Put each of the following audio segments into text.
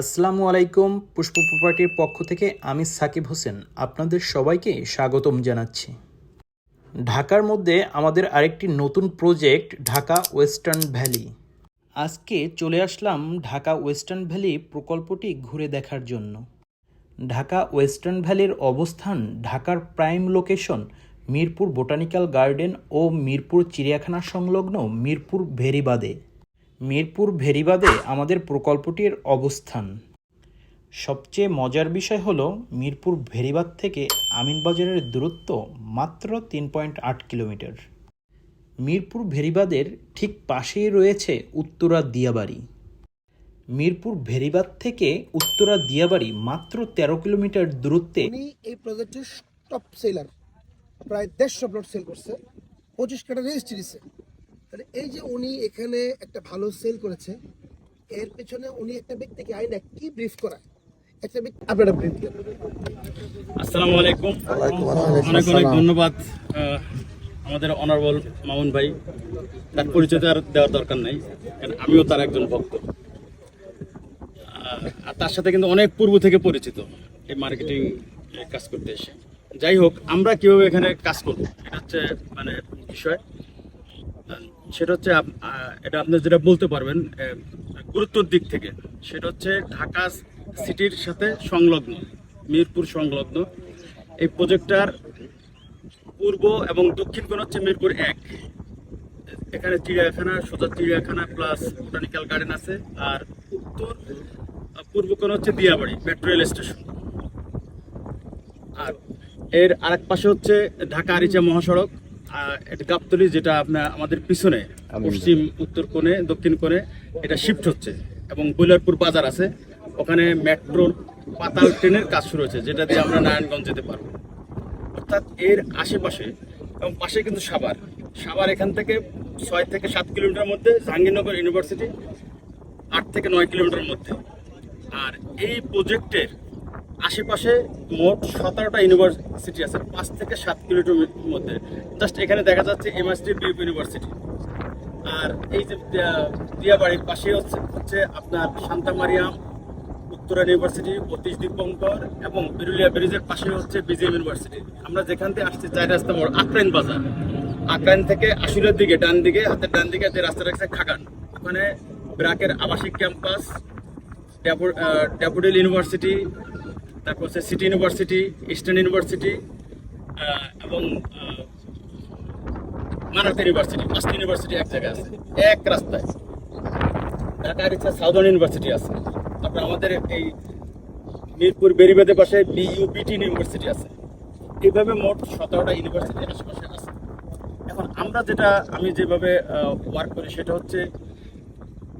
আসসালামু আলাইকুম, পুষ্প প্রপার্টির পক্ষ থেকে আমি সাকিব হোসেন আপনাদের সবাইকে স্বাগতম জানাচ্ছি। ঢাকার মধ্যে আমাদের আরেকটি নতুন প্রজেক্ট ঢাকা ওয়েস্টার্ন ভ্যালি আজকে চলে আসলাম ঢাকা ওয়েস্টার্ন ভ্যালি প্রকল্পটি ঘুরে দেখার জন্য। ঢাকা ওয়েস্টার্ন ভ্যালির অবস্থান ঢাকার prime location Mirpur botanical garden ও মিরপুর চিড়িয়াখানা সংলগ্ন মিরপুর ভেরিবাদে। মিরপুর ভেরিবাদে আমাদের প্রকল্পটির অবস্থান। সবচেয়ে মজার বিষয় হলো, মিরপুর ভেরিবাদ থেকে আমিনবাজারের দূরত্ব মাত্র তিন পয়েন্ট আট কিলোমিটার। মিরপুর ভেরিবাদের ঠিক পাশেই রয়েছে উত্তরা দিয়াবাড়ি। মিরপুর ভেরিবাদ থেকে উত্তরা দিয়াবাড়ি মাত্র তেরো কিলোমিটার দূরত্বে। এই প্রজেক্টের টপ সেলার প্রায় দেড়শো প্লট সেল করছে, পঁচিশ কাটা রেজিস্ট্রি তাহলে এই যে উনি এখানে একটা ভালো সেল করেছে এর পেছনে উনি একটা ব্যক্তিকে আইনা কি ব্রিফ করায়? একটা ব্যক্তি আপনারা ব্রিফ দেন। আসসালামু আলাইকুম। অনেক অনেক ধন্যবাদ আমাদের অনারেবল মামুন ভাই। তার পরিচয় আর দেওয়ার দরকার নাই কারণ আমিও তার একজন ভক্ত। আর তার সাথে কিন্তু অনেক পূর্ব থেকে পরিচিত এই মার্কেটিং কাজ করতে এসে। যাই হোক আমরা কীভাবে এখানে কাজ করব এটা হচ্ছে মানে বিষয়। সেটা হচ্ছে এটা আপনি যেটা বলতে পারবেন গুরুত্বর দিক থেকে, সেটা হচ্ছে ঢাকা সিটির সাথে সংলগ্ন, মিরপুর সংলগ্ন। এই প্রজেক্টটার পূর্ব এবং দক্ষিণ কোণ হচ্ছে মিরপুর এক। এখানে চিড়িয়াখানা, সোজা চিড়িয়াখানা প্লাস বোটানিক্যাল গার্ডেন আছে, আর উত্তর পূর্ব কোণ হচ্ছে দিয়াবাড়ি মেট্রো রেল স্টেশন আর এর আরেক পাশে হচ্ছে ঢাকা আরিচা মহাসড়ক। এটা গাবতলি যেটা আপনার আমাদের পিছনে পশ্চিম উত্তর কোণে দক্ষিণ কোণে এটা শিফট হচ্ছে। এবং বৈলারপুর বাজার আছে। ওখানে মেট্রোর পাতাল ট্রেনের কাজ শুরু হয়েছে যেটা দিয়ে আমরা নারায়ণগঞ্জ যেতে পারব। অর্থাৎ এর আশেপাশে এবং পাশে কিন্তু সাভার। সাভার এখান থেকে ছয় থেকে সাত কিলোমিটার মধ্যে জাহাঙ্গীরনগর ইউনিভার্সিটি আট থেকে নয় কিলোমিটার মধ্যে। আর এই প্রজেক্টের আশেপাশে মোট সতেরোটা ইউনিভার্সিটি আছে পাঁচ থেকে সাত কিলোমিটার মধ্যে। জাস্ট এখানে দেখা যাচ্ছে এমএসটি বিউপ ইউনিভার্সিটি আর এই যে দিয়া- দিয়াবাড়ির পাশে হচ্ছে হচ্ছে আপনার শান্তা মারিয়াম উত্তরা ইউনিভার্সিটি অতীশ দীপঙ্কর এবং বিরুলিয়া ব্রিজের পাশে হচ্ছে বিজিএম ইউনিভার্সিটি আমরা যেখান থেকে আসছি চার রাস্তা মোড় আক্রাইন বাজার। আক্রাইন থেকে আশুলের দিকে ডান দিকে হাতের ডান দিকে যে রাস্তা রাখছে খাগান। ওখানে ব্রাকের আবাসিক ক্যাম্পাস আহ, ইউনিভার্সিটি তারপর হচ্ছে সিটি ইউনিভার্সিটি ইস্টার্ন ইউনিভার্সিটি এবং আহ, ইউনিভার্সিটি পাঁচটি ইউনিভার্সিটি এক জায়গায় আছে। এক রাস্তায়। ঢাকার ইচ্ছা সাউদার্ন ইউনিভার্সিটি আছে। তারপর আমাদের এই মিরপুর বেরিবাদের পাশে বিইউবিটি ইউনিভার্সিটি আছে। এইভাবে মোট সতেরোটা ইউনিভার্সিটি আশেপাশে আছে। এখন আমরা যেটা আমি যেভাবে ওয়ার্ক করি সেটা হচ্ছে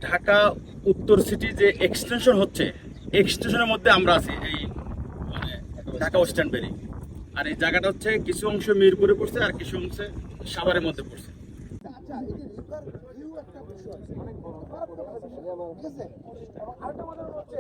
ঢাকা উত্তর সিটি যে এক্সটেনশন হচ্ছে এক্সটেনশনের মধ্যে আমরা আছি। এই ঢাকা ওয়েস্টার্ন বেরি আর এই জায়গাটা হচ্ছে কিছু অংশ মিরপুরে পড়ছে আর কিছু অংশে সাভারের মধ্যে পড়ছে আচ্ছা ঠিক আছে আরেকটা মনে হচ্ছে